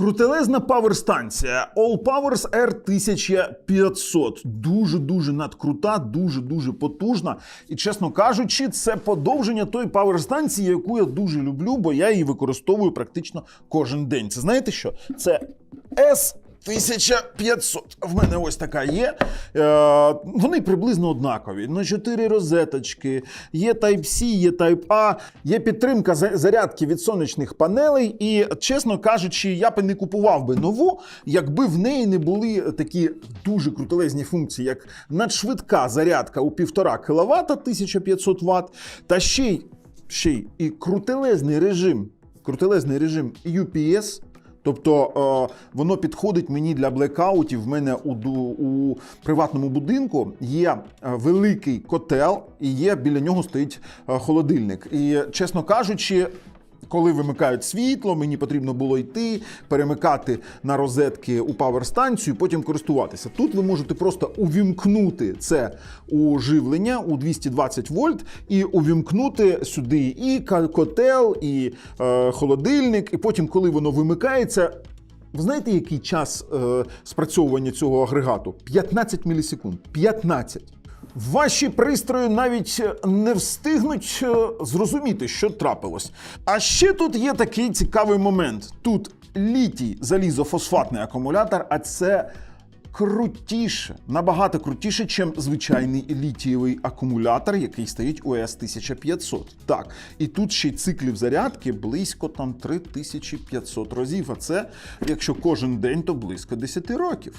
Крутелезна паверстанція All Powers R1500. Дуже-дуже надкрута, дуже-дуже потужна. І, чесно кажучи, це подовження тої паверстанції, яку я дуже люблю, бо я її використовую практично кожен день. Це знаєте що? Це S. 1500. В мене ось така є. Е, вони приблизно однакові. На 4 розеточки, є Type-C, є Type-A, є підтримка зарядки від сонячних панелей. І, чесно кажучи, я б не купував би нову, якби в неї не були такі дуже крутелезні функції, як надшвидка зарядка у 1,5 кВт 1500 Вт, та ще й, ще й і крутелезний режим, крутелезний режим UPS. Тобто е, воно підходить мені для блекаутів. В мене у, у приватному будинку є е, великий котел, і є біля нього стоїть е, холодильник. І чесно кажучи. Коли вимикають світло, мені потрібно було йти, перемикати на розетки у паверстанцію, потім користуватися. Тут ви можете просто увімкнути це у живлення у 220 вольт і увімкнути сюди і котел, і е, холодильник. І потім, коли воно вимикається, ви знаєте, який час е, спрацьовування цього агрегату? 15 мілісекунд. 15. Ваші пристрої навіть не встигнуть е, зрозуміти, що трапилось. А ще тут є такий цікавий момент: тут літій залізофосфатний акумулятор, а це крутіше, набагато крутіше, ніж звичайний літієвий акумулятор, який стоїть у S1500. Так, і тут ще й циклів зарядки близько там 3500 разів. А це, якщо кожен день, то близько 10 років.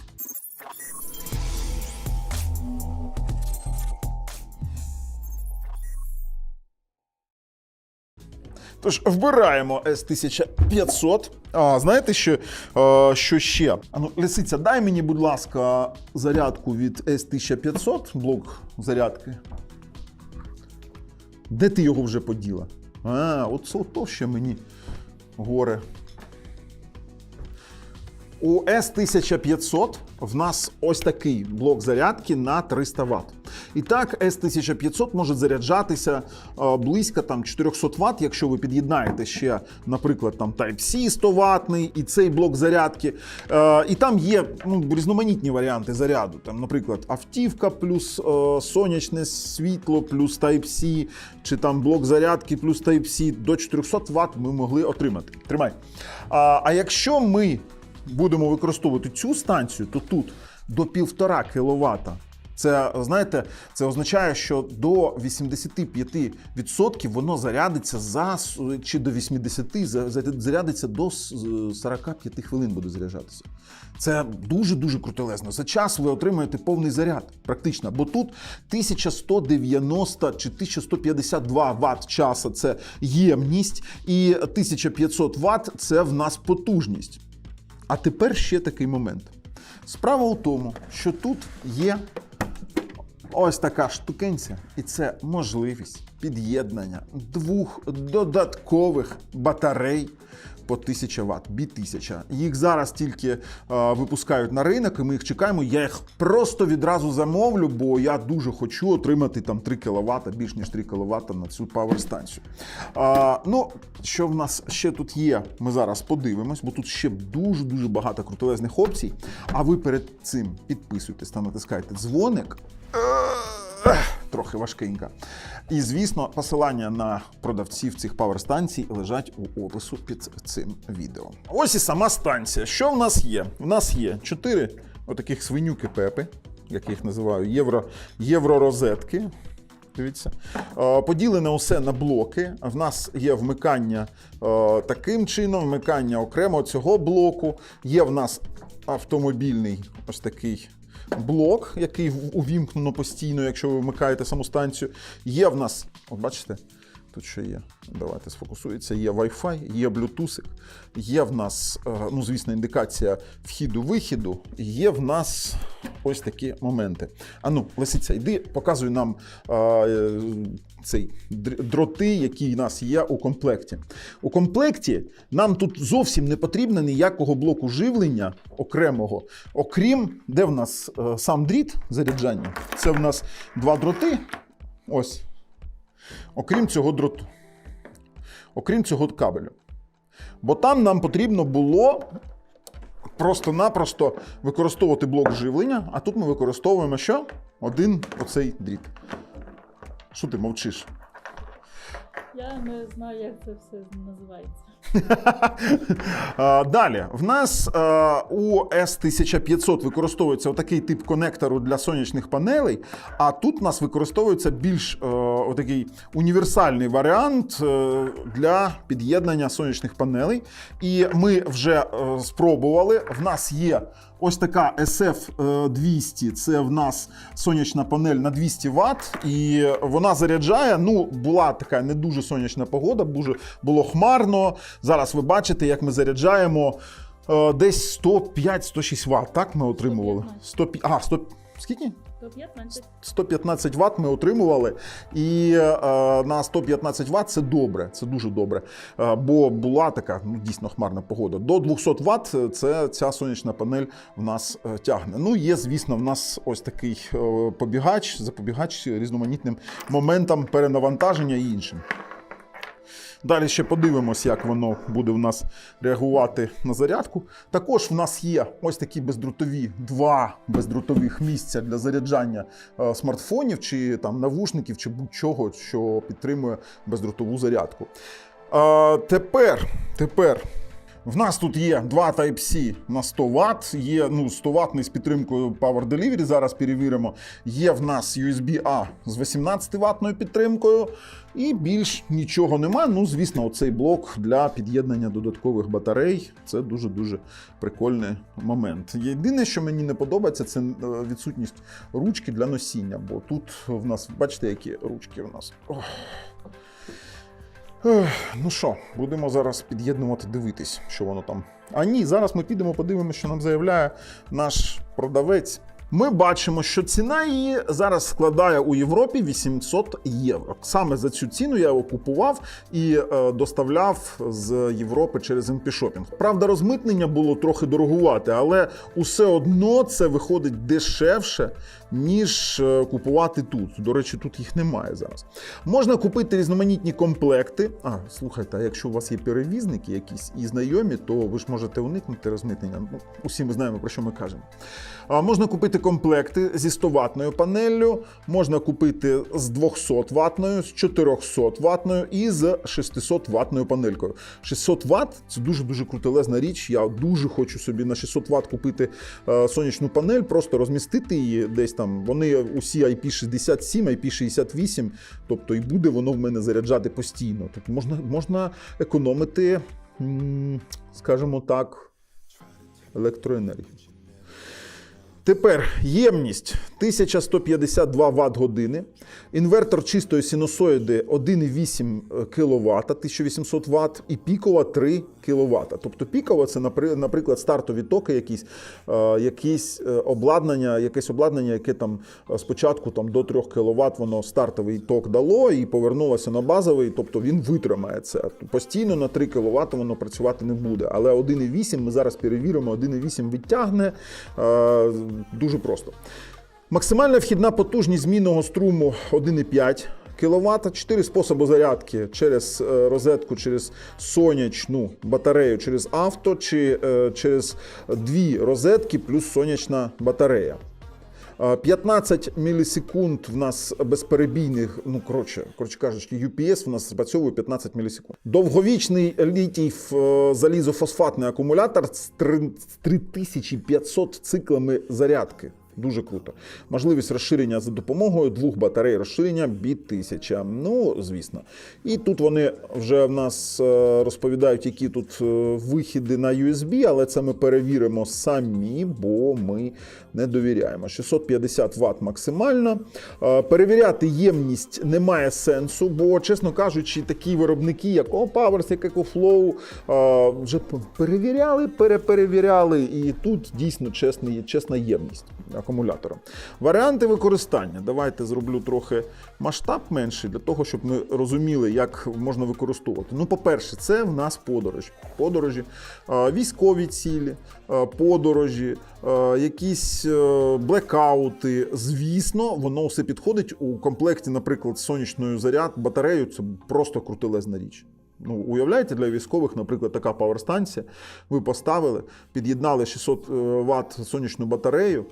Тож вбираємо S1500. А знаєте, що, що ще? А ну, лисиця, дай мені, будь ласка, зарядку від S1500, блок зарядки. Де ти його вже поділа? А, от то ще мені горе. У S1500 в нас ось такий блок зарядки на 300 Вт. І так, S1500 може заряджатися близько там 400 Вт, якщо ви під'єднаєте ще, наприклад, там Type-C 100 ватний і цей блок зарядки. І там є ну, різноманітні варіанти заряду. Там, наприклад, автівка плюс сонячне світло, плюс Type-C, чи там блок зарядки плюс Type-C до 400 Вт ми могли отримати. Тримай. А якщо ми будемо використовувати цю станцію, то тут до 1,5 кВт. Це знаєте, це означає, що до 85% воно зарядиться за чи до 80% за- за- зарядиться до с- 45 хвилин буде заряджатися. Це дуже дуже крутелезно. За час ви отримаєте повний заряд, практично. Бо тут 1190 чи 1152 Вт часу це ємність, і 1500 Вт це в нас потужність. А тепер ще такий момент. Справа у тому, що тут є ось така штукенця, і це можливість під'єднання двох додаткових батарей по 1000 Вт, бі 1000. Їх зараз тільки е, випускають на ринок, і ми їх чекаємо. Я їх просто відразу замовлю, бо я дуже хочу отримати там 3 кВт, більш ніж 3 кВт на цю паверстанцію. А, ну, що в нас ще тут є, ми зараз подивимось, бо тут ще дуже-дуже багато крутелезних опцій. А ви перед цим підписуйтесь та натискайте дзвоник. Трохи важкенька. І звісно, посилання на продавців цих паверстанцій лежать у опису під цим відео. Ось і сама станція. Що в нас є? В нас є чотири отаких свинюки пепи, як я їх називаю, євро, євророзетки. Дивіться, поділене усе на блоки. В нас є вмикання таким чином, вмикання окремо цього блоку. Є в нас автомобільний ось такий блок, який увімкнено постійно, якщо ви вмикаєте саму станцію. Є в нас, от бачите, тут що є. Давайте сфокусується. Є Wi-Fi, є Bluetooth, є в нас, е, ну звісно, індикація вхіду-вихіду. Є в нас ось такі моменти. Ану, Лисиця, йди, показуй нам е, цей дроти, які в нас є у комплекті. У комплекті нам тут зовсім не потрібно ніякого блоку живлення окремого, окрім де в нас е, сам дріт заряджання. Це в нас два дроти. Ось. Окрім цього дроту. Окрім цього кабелю. Бо там нам потрібно було просто-напросто використовувати блок живлення, а тут ми використовуємо що? Один оцей дріт. Що ти мовчиш? Я не знаю, як це все називається. Далі, в нас е, у S1500 використовується отакий тип конектору для сонячних панелей, а тут у нас використовується більш е, отакий універсальний варіант е, для під'єднання сонячних панелей. І ми вже е, спробували. В нас є ось така SF200, це в нас сонячна панель на 200 Вт, і вона заряджає. Ну, була така не дуже сонячна погода, дуже було хмарно. Зараз ви бачите, як ми заряджаємо е, десь 105-106 Вт. Так ми отримували. 105, а, 100, скільки? То 15. 115 Вт ми отримували, і е, на 115 Вт це добре, це дуже добре. Е, бо була така ну, дійсно хмарна погода. До 200 Вт це ця сонячна панель в нас е, тягне. Ну, є, звісно, в нас ось такий е, побігач, запобігач різноманітним моментам перенавантаження і іншим. Далі ще подивимось, як воно буде в нас реагувати на зарядку. Також в нас є ось такі бездротові два бездротових місця для заряджання е, смартфонів чи там навушників, чи будь-чого, що підтримує бездротову зарядку. Е, тепер, тепер. В нас тут є два Type-C на 100 Вт, є ну, 100 ватний з підтримкою Power Delivery, зараз перевіримо. Є в нас USB-A з 18 ватною підтримкою, і більш нічого нема. Ну, звісно, оцей блок для під'єднання додаткових батарей це дуже-дуже прикольний момент. Єдине, що мені не подобається, це е, відсутність ручки для носіння, бо тут в нас, бачите, які ручки в нас. Ох. Ех, Ну що, будемо зараз під'єднувати, дивитись, що воно там. А ні, зараз ми підемо, подивимося, що нам заявляє наш продавець. Ми бачимо, що ціна її зараз складає у Європі 800 євро. Саме за цю ціну я його купував і е, доставляв з Європи через MP-Shopping. Правда, розмитнення було трохи дорогувати, але усе одно це виходить дешевше, ніж е, купувати тут. До речі, тут їх немає зараз. Можна купити різноманітні комплекти. А, слухайте, а якщо у вас є перевізники якісь і знайомі, то ви ж можете уникнути розмитнення. Ну, усі ми знаємо, про що ми кажемо. А, можна купити комплекти зі 100 ватною панеллю, можна купити з 200 ватною, з 400 ватною і з 600 ватною панелькою. 600 Вт це дуже-дуже крутелезна річ. Я дуже хочу собі на 600 Вт купити е, сонячну панель, просто розмістити її десь там. Вони усі IP67, IP68, тобто і буде воно в мене заряджати постійно. Тобто можна, можна економити, скажімо так, електроенергію. Тепер ємність 1152 Вт години, інвертор чистої синусоїди 1,8 кВт, 1800 Вт, і пікова 3 кВт. Тобто пікова це, наприклад, стартові токи, якісь, е, якісь е, обладнання, якесь обладнання, яке там е, спочатку там, до 3 кВт воно стартовий ток дало і повернулося на базовий, тобто він витримає це. Постійно на 3 кВт воно працювати не буде. Але 1,8 ми зараз перевіримо, 1,8 відтягне дуже просто. Максимальна вхідна потужність змінного струму 1,5 кВт, 4 способи зарядки через е, розетку, через сонячну батарею, через авто чи е, через дві розетки плюс сонячна батарея. Е, 15 мілісекунд в нас безперебійних, ну коротше, коротше кажучи, UPS в нас спрацьовує 15 мілісекунд. Довговічний літій е, залізофосфатний акумулятор з 3500 циклами зарядки. Дуже круто. Можливість розширення за допомогою двох батарей розширення бід 1000. Ну, звісно. І тут вони вже в нас е, розповідають, які тут е, вихіди на USB, але це ми перевіримо самі, бо ми не довіряємо. 650 Вт максимально. Е, Перевіряти ємність немає сенсу, бо, чесно кажучи, такі виробники, як Powers, як EcoFlow, вже перевіряли, переперевіряли, і тут дійсно чесна ємність акумулятора. Варіанти використання. Давайте зроблю трохи масштаб менший для того, щоб ми розуміли, як можна використовувати. Ну, по-перше, це в нас подорож. Подорожі, е, військові цілі, е, подорожі, е, якісь блекаути. Звісно, воно все підходить у комплекті, наприклад, сонячною заряд батареєю. Це просто крутелезна річ. Ну, уявляєте, для військових, наприклад, така паверстанція. Ви поставили, під'єднали 600 Вт сонячну батарею.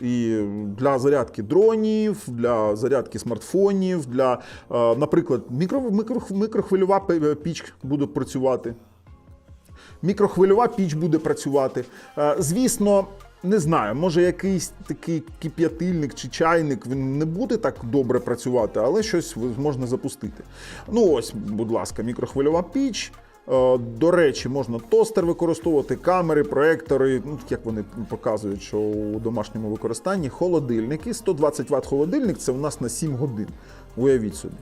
І для зарядки дронів, для зарядки смартфонів, для, е, наприклад, мікро, мікро, мікрохвильова піч буде працювати. Мікрохвильова піч буде працювати. Е, Звісно, не знаю, може якийсь такий кип'ятильник чи чайник він не буде так добре працювати, але щось можна запустити. Ну ось, будь ласка, мікрохвильова піч. Е, До речі, можна тостер використовувати, камери, проектори, ну як вони показують, що у домашньому використанні холодильники. 120 Вт холодильник це у нас на 7 годин. Уявіть собі.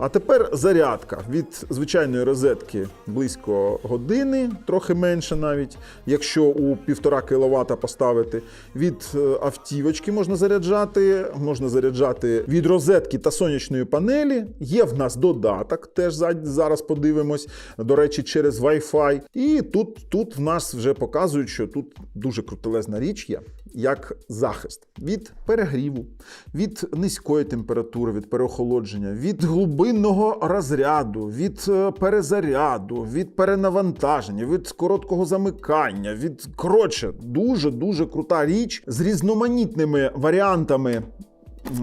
А тепер зарядка від звичайної розетки близько години, трохи менше навіть, якщо у 1,5 кВт поставити. Від е, автівочки можна заряджати, можна заряджати від розетки та сонячної панелі. Є в нас додаток, теж зараз подивимось. До речі, через Wi-Fi. І тут, тут в нас вже показують, що тут дуже крутелезна річ є, як захист від перегріву, від низької температури, від переохолодження, від глибинного розряду, від е, перезаряду, від перенавантаження, від короткого замикання. Від коротше, дуже дуже крута річ з різноманітними варіантами.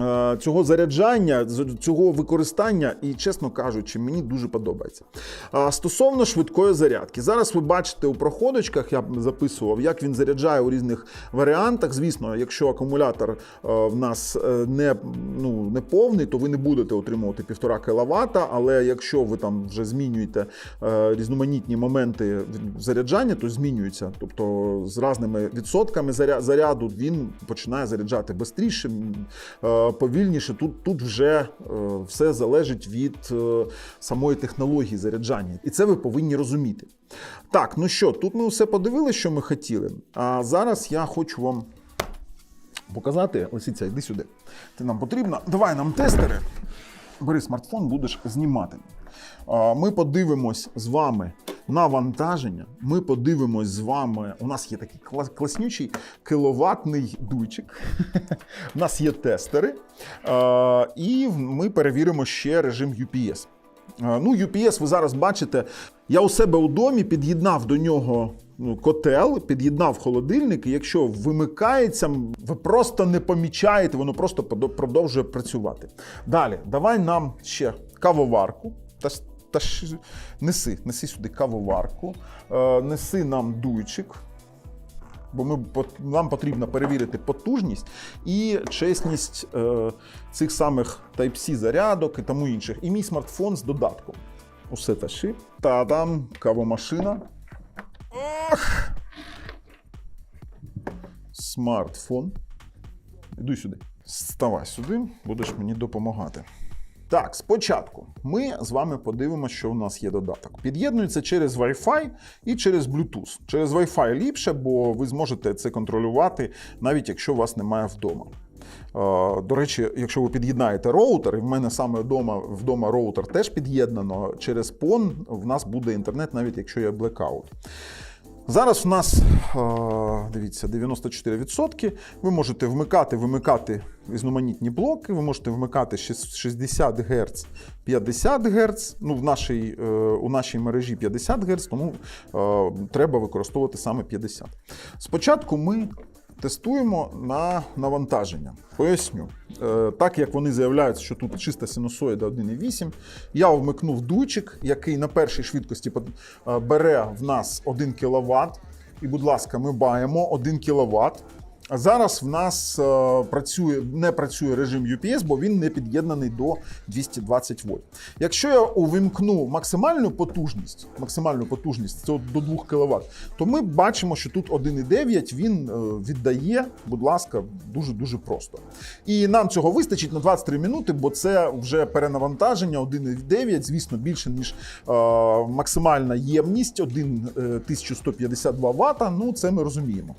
Е, Цього заряджання, цього використання, і чесно кажучи, мені дуже подобається. Стосовно швидкої зарядки, зараз ви бачите у проходочках, я записував, як він заряджає у різних варіантах. Звісно, якщо акумулятор е, в нас е, не, ну, не повний, то ви не будете отримувати 1,5 кВт, але якщо ви там вже змінюєте різноманітні моменти заряджання, то змінюється. Тобто з різними відсотками заряду він починає заряджати швидше, повільніше. Тут, тут вже е, все залежить від е, самої технології заряджання. І це ви повинні розуміти. Так, ну що, тут ми все подивилися, що ми хотіли. А зараз я хочу вам показати. Лисиця, йди сюди. Ти нам потрібна. Давай нам тестери. Бери смартфон, будеш знімати. Ми подивимось з вами навантаження. Ми подивимось з вами. У нас є такий клас- класнючий кіловатний дуйчик. У нас є тестери. А, І ми перевіримо ще режим UPS. А, Ну, UPS ви зараз бачите. Я у себе у домі під'єднав до нього ну, котел, під'єднав холодильник, і якщо вимикається, ви просто не помічаєте, воно просто продовжує працювати. Далі, давай нам ще кавоварку. Та, ж- неси, неси сюди кавоварку, е, неси нам дуйчик. Бо ми, нам потрібно перевірити потужність і чесність е, цих самих Type-C зарядок і тому інших. І мій смартфон з додатком. Усе таши. Та-дам, кавомашина. Ох! Смартфон. Іду сюди. Ставай сюди, будеш мені допомагати. Так, спочатку ми з вами подивимося, що у нас є додаток. Під'єднується через Wi-Fi і через Bluetooth. Через Wi-Fi ліпше, бо ви зможете це контролювати, навіть якщо вас немає вдома. Е, До речі, якщо ви під'єднаєте роутер, і в мене саме вдома, вдома роутер теж під'єднано, через PON в нас буде інтернет, навіть якщо є блекаут. Зараз в нас е, дивіться 94%. Ви можете вмикати, вимикати різноманітні блоки. Ви можете вмикати шіс- 60 Гц, 50 Гц. Ну, в нашій, е, у нашій мережі 50 Гц, тому е, треба використовувати саме 50. Спочатку ми тестуємо на навантаження. Поясню. Е, Так як вони заявляють, що тут чиста синусоїда 1,8, я вмикнув дуйчик, який на першій швидкості бере в нас 1 кВт. І, будь ласка, ми маємо 1 кВт. Зараз в нас е, працює, не працює режим UPS, бо він не під'єднаний до 220 вольт. Якщо я увімкну максимальну потужність, максимальну потужність це до 2 кВт, то ми бачимо, що тут 1,9 він е, віддає, будь ласка, дуже дуже просто. І нам цього вистачить на 23 минути, бо це вже перенавантаження 1,9, звісно, більше ніж е, максимальна ємність 1, е, 1152 Вт. Ну це ми розуміємо.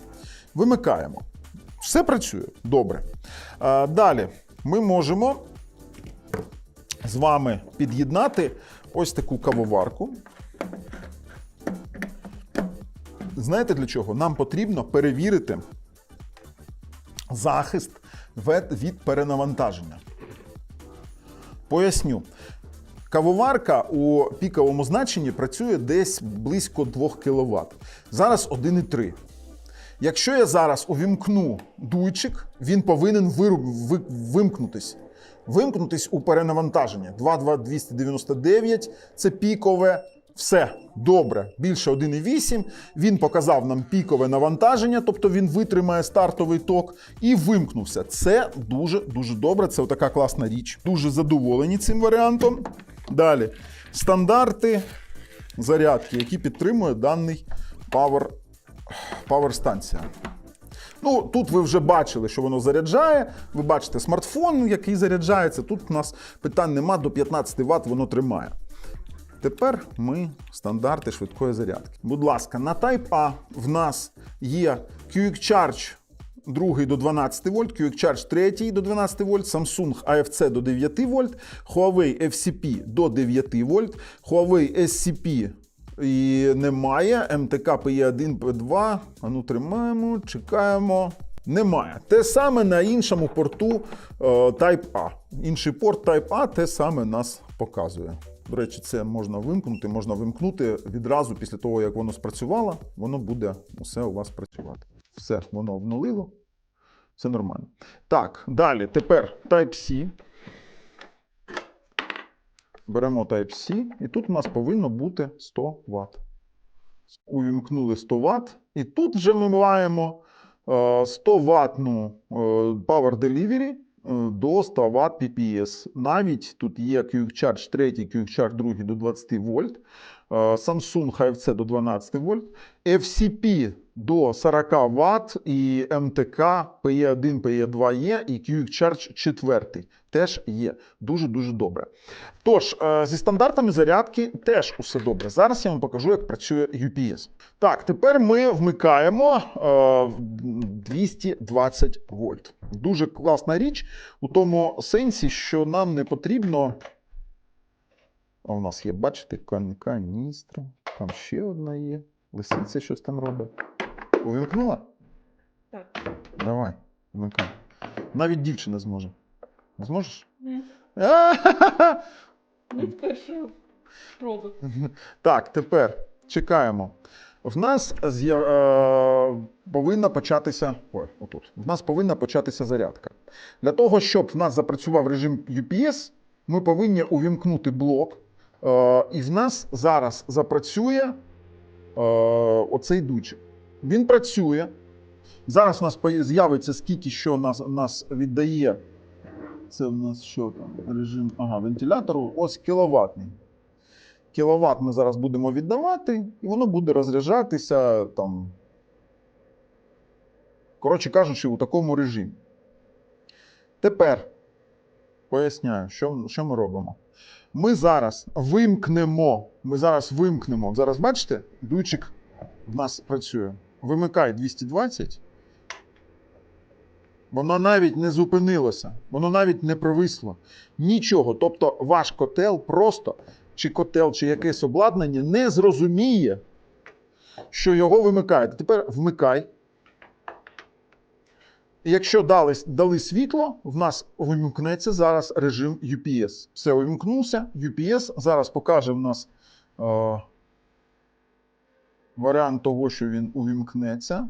Вимикаємо. Все працює добре. Далі ми можемо з вами під'єднати ось таку кавоварку. Знаєте для чого? Нам потрібно перевірити захист від перенавантаження. Поясню. Кавоварка у піковому значенні працює десь близько 2 кВт. Зараз 1,3. Якщо я зараз увімкну дуйчик, він повинен виру- ви- вимкнутись. Вимкнутись у перенавантаження. 22299 це пікове. Все добре, більше 1,8. Він показав нам пікове навантаження, тобто він витримає стартовий ток і вимкнувся. Це дуже дуже добре. Це така класна річ. Дуже задоволені цим варіантом. Далі стандарти зарядки, які підтримує даний Power, Power. Ну, тут ви вже бачили, що воно заряджає. Ви бачите смартфон, який заряджається. Тут у нас питань нема, до 15 Вт воно тримає. Тепер ми стандарти швидкої зарядки. Будь ласка, на Type A в нас є Quick Charge 2 до 12 вольт, Quick Charge 3 до 12 вольт, Samsung AFC до 9 вольт, Huawei FCP до 9 вольт, Huawei SCP і немає, МТК PE1, P2. А ну тримаємо, чекаємо. Немає. Те саме на іншому порту е, Type A. Інший порт Type A те саме нас показує. До речі, це можна вимкнути, можна вимкнути відразу після того, як воно спрацювало, воно буде усе у вас працювати. Все, воно обнулило. Все нормально. Так, далі. Тепер Type-C. Беремо Type-C, і тут у нас повинно бути 100 Вт. Увімкнули 100 Вт, і тут вже ми маємо е, 100 ватну е, Power Delivery е, до 100 Вт PPS. Навіть тут є Quick Charge 3, Quick Charge 2 до 20 вольт, е, Samsung HFC до 12 вольт, FCP до 40 Вт і МТК PE1, PE2 є, і Quick Charge 4 теж є. Дуже-дуже добре. Тож, е, зі стандартами зарядки теж усе добре. Зараз я вам покажу, як працює UPS. Так, тепер ми вмикаємо е, 220 вольт. Дуже класна річ у тому сенсі, що нам не потрібно. А у нас є, бачите, кан- каністра. Там ще одна є. Лисиця щось там робить. Увімкнула? Так. Давай, вмикай. Навіть дівчина зможе. Зможеш? Ні. Не вперше спроби. Так, тепер чекаємо. В нас е, повинна початися. Ой, отут. В нас повинна початися зарядка. Для того, щоб в нас запрацював режим UPS, ми повинні увімкнути блок. Е, і в нас зараз запрацює е, оцей дучик. Він працює. Зараз у нас з'явиться скільки що нас, нас віддає. Це в нас що там? Режим ага, вентилятору. Ось кіловатний кіловат ми зараз будемо віддавати, і воно буде розряджатися там. Коротше кажучи, у такому режимі. Тепер поясняю, що, що ми робимо. Ми зараз вимкнемо. Ми зараз вимкнемо. Зараз бачите, дуйчик в нас працює. Вимикай 220. Воно навіть не зупинилося, воно навіть не провисло. Нічого. Тобто ваш котел просто чи котел, чи якесь обладнання не зрозуміє, що його вимикаєте. Тепер вмикай. Якщо дали, дали світло, в нас вимкнеться зараз режим UPS. Все увімкнувся. UPS зараз покаже в нас е, варіант того, що він увімкнеться.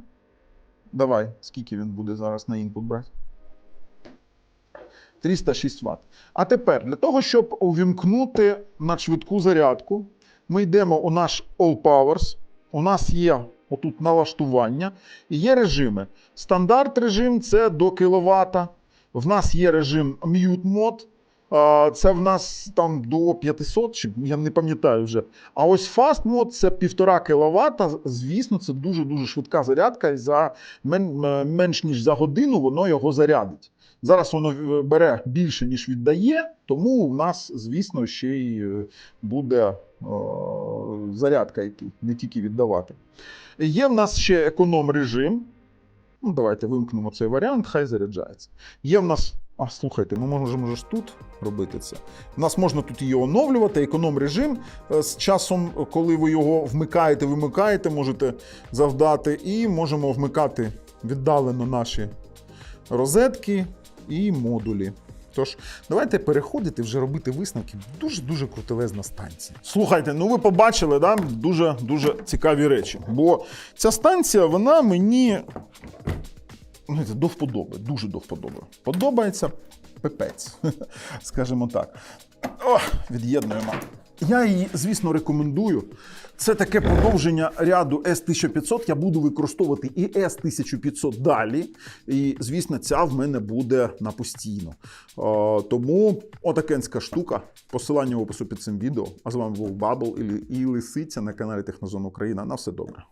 Давай, скільки він буде зараз на інпут брати? 306 Вт. А тепер для того, щоб увімкнути на швидку зарядку, ми йдемо у наш All Powers. У нас є отут налаштування і є режими. Стандарт режим це до кВт. В нас є режим Mute Mode. Це в нас там до 500, чи я не пам'ятаю вже. А ось Fast Mode це 1,5 кВт. Звісно, це дуже-дуже швидка зарядка. І за менш ніж за годину воно його зарядить. Зараз воно е, бере більше, ніж віддає, тому в нас, звісно, ще й е, буде е, зарядка йти, не тільки віддавати. Є в нас ще економ режим. Ну, давайте вимкнемо цей варіант, хай заряджається. Є в нас. А, слухайте, ну можемо ж тут робити це. У нас можна тут її оновлювати, економ режим. Е, З часом, коли ви його вмикаєте, вимикаєте, можете завдати, і можемо вмикати віддалено наші розетки і модулі. Тож, давайте переходити вже робити висновки. Дуже дуже крутелезна станція. Слухайте, ну ви побачили, да? дуже дуже цікаві речі. Бо ця станція, вона мені це до вподоби, дуже до вподоби. Подобається пипець, скажімо так. О, від'єднуємо. Я її, звісно, рекомендую. Це таке продовження ряду S1500. Я буду використовувати і S1500 далі. І, звісно, ця в мене буде на постійно. Тому отакенська штука. Посилання в опису під цим відео. А з вами був Бабл і Лисиця на каналі Технозон Україна. На все добре.